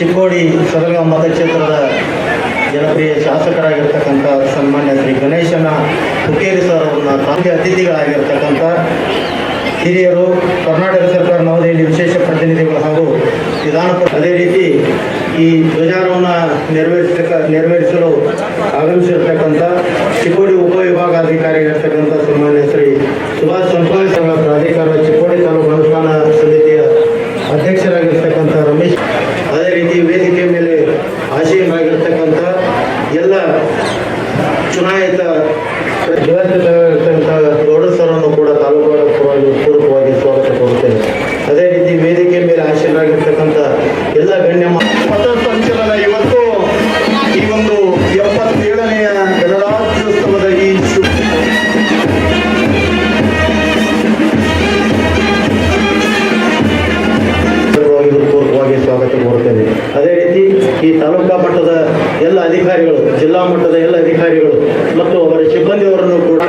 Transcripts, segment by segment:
ಚಿಕ್ಕೋಡಿ ಸದಲಗಾಂವ್ ಮತಕ್ಷೇತ್ರದ ಜನಪ್ರಿಯ ಶಾಸಕರಾಗಿರ್ತಕ್ಕಂಥ ಸನ್ಮಾನ್ಯ ಶ್ರೀ ಗಣೇಶನ ಹುಕ್ಕೇರಿ ಸರ್ ಅವ್ರನ್ನ ತಾಂತ್ರಿಕ ಅತಿಥಿಗಳಾಗಿರ್ತಕ್ಕಂಥ ಹಿರಿಯರು, ಕರ್ನಾಟಕ ಸರ್ಕಾರ ನವದೆಹಲಿ ವಿಶೇಷ ಪ್ರತಿನಿಧಿಗಳು ಹಾಗೂ ವಿಧಾನ ಅದೇ ರೀತಿ ಈ ಧ್ವಜಾರೋಹಣ ನೆರವೇರಿಸತಕ್ಕ ನೆರವೇರಿಸಲು ಆಗಮಿಸಿರ್ತಕ್ಕಂಥ ಚಿಕ್ಕೋಡಿ ಉಪವಿಭಾಗಾಧಿಕಾರಿಯಾಗಿರ್ತಕ್ಕಂಥ ಸನ್ಮಾನ್ಯ ಶ್ರೀ ಸುಭಾಷ್ ಸಂಪಾದ ಅಧಿಕಾರಿಗಳು, ಜಿಲ್ಲಾ ಮಟ್ಟದ ಎಲ್ಲ ಅಧಿಕಾರಿಗಳು ಮತ್ತು ಅವರ ಸಿಬ್ಬಂದಿಯವರನ್ನು ಕೂಡ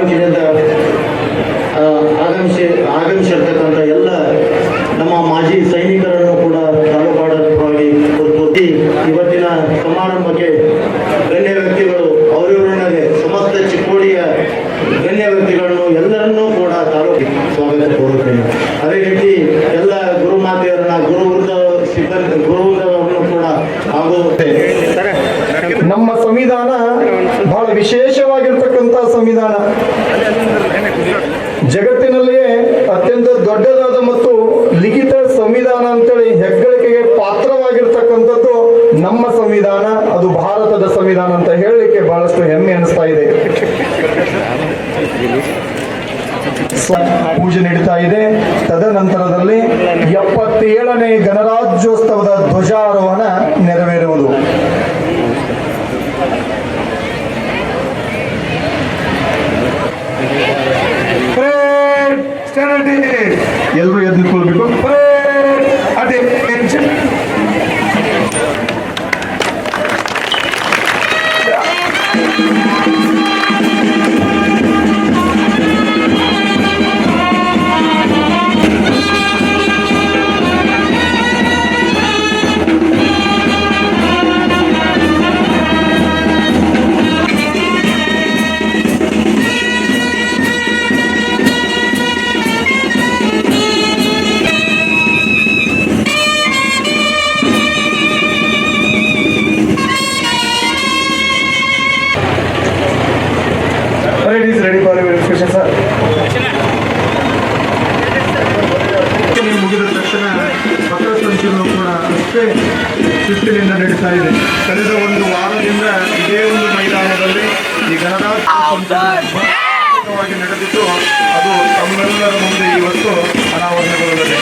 ಆಗಮಿಸಿ, ಆಗಮಿಸಿರ್ತಕ್ಕಂಥ ಎಲ್ಲ ನಮ್ಮ ಮಾಜಿ ಸೈನಿಕರನ್ನು ಕೂಡ ತಾಲೂಕಾಡಳಿತವಾಗಿ ಪೂರ್ತಿ ಇವತ್ತಿನ ಸಮಾರಂಭಕ್ಕೆ ಗಣ್ಯ ವ್ಯಕ್ತಿಗಳು ಅವರಿವರನ್ನೇ ಸಮಸ್ತ ಚಿಕ್ಕೋಡಿಯ ಗಣ್ಯ ವ್ಯಕ್ತಿಗಳನ್ನು ಎಲ್ಲರನ್ನೂ ಕೂಡ ತಾಲೂಕಿಗೆ ಸ್ವಾಗತ ಕೋರುತ್ತೇನೆ. ಅದೇ ರೀತಿ ಎಲ್ಲ ಗುರುಮಾತೆಯರನ್ನ ಗುರುವೃಂದ ಸಿಬ್ಬಂದಿ ಗುರುವೃಂದವನ್ನು ಕೂಡ ಹಾಗೂ ನಮ್ಮ ಸಂವಿಧಾನ ಬಹಳ ವಿಶೇಷವಾಗಿರ್ತಕ್ಕಂಥ ಸಂವಿಧಾನ. ಜಗತ್ತಿನಲ್ಲಿಯೇ ಅತ್ಯಂತ ದೊಡ್ಡದಾದ ಮತ್ತು ಲಿಖಿತ ಸಂವಿಧಾನ ಅಂತೇಳಿ ಹೆಗ್ಗಳಿಕೆಗೆ ಪಾತ್ರವಾಗಿರ್ತಕ್ಕಂಥದ್ದು ನಮ್ಮ ಸಂವಿಧಾನ, ಅದು ಭಾರತದ ಸಂವಿಧಾನ ಅಂತ ಹೇಳಲಿಕ್ಕೆ ಬಹಳಷ್ಟು ಹೆಮ್ಮೆ ಅನಿಸ್ತಾ ಇದೆ. ಪೂಜೆ ನಡೀತಾ ಇದೆ. ತದನಂತರದಲ್ಲಿ ಎಪ್ಪತ್ತೇಳನೇ ಗಣರಾಜ್ಯೋತ್ಸವದ ಧ್ವಜಾರೋಹಣ ನೆರವೇರುವುದು ಎಲ್ಲರೂ ಎದ್ದು It is ready for verification, sir. ಮುಗಿದ ತಕ್ಷಣ ಪತ್ರಸಂಚಲನ ಕೂಡ ಅಷ್ಟೇ ಶಿಸ್ತಿನಿಂದ ನಡೀತಾ ಇದೆ ಕಳೆದ ಒಂದು ವಾರದಿಂದ ಇದೇ ಒಂದು ಮೈದಾನದಲ್ಲಿ ಈ ಗಣರಾಜ್ಯೋತ್ಸವವಾಗಿ ನಡೆದಿದ್ದು ಅದು ತಮ್ಮೆಲ್ಲರ ಮುಂದೆ ಇವತ್ತು ಅನಾವರಣಗೊಳ್ಳಲಿದೆ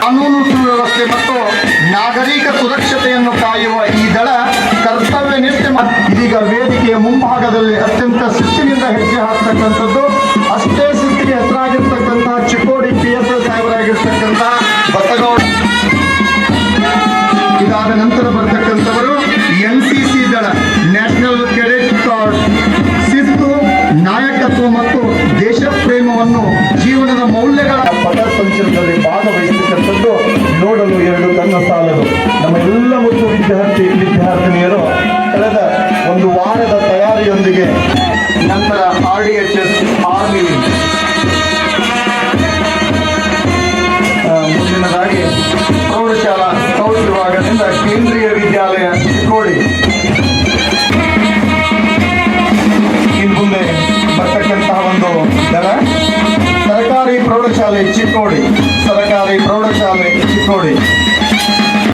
ಕಾನೂನು ಸುವ್ಯವಸ್ಥೆ ಮತ್ತು ನಾಗರಿಕ ಸುರಕ್ಷತೆಯನ್ನು ಕಾಯುವ ಈ ದಳ ಕರ್ತವ್ಯ ನಿಷ್ಠೆ ಇದೀಗ ವೇದಿಕೆಯ ಮುಂಭಾಗದಲ್ಲಿ ಅತ್ಯಂತ ಶಿಸ್ತಿನಿಂದ ಹೆಜ್ಜೆ ಹಾಕ್ತಕ್ಕಂಥದ್ದು ಆಹಾರದ ತಯಾರಿಯೊಂದಿಗೆ ನಂತರ ಆರ್ ಡಿ ಎಚ್ ಎಸ್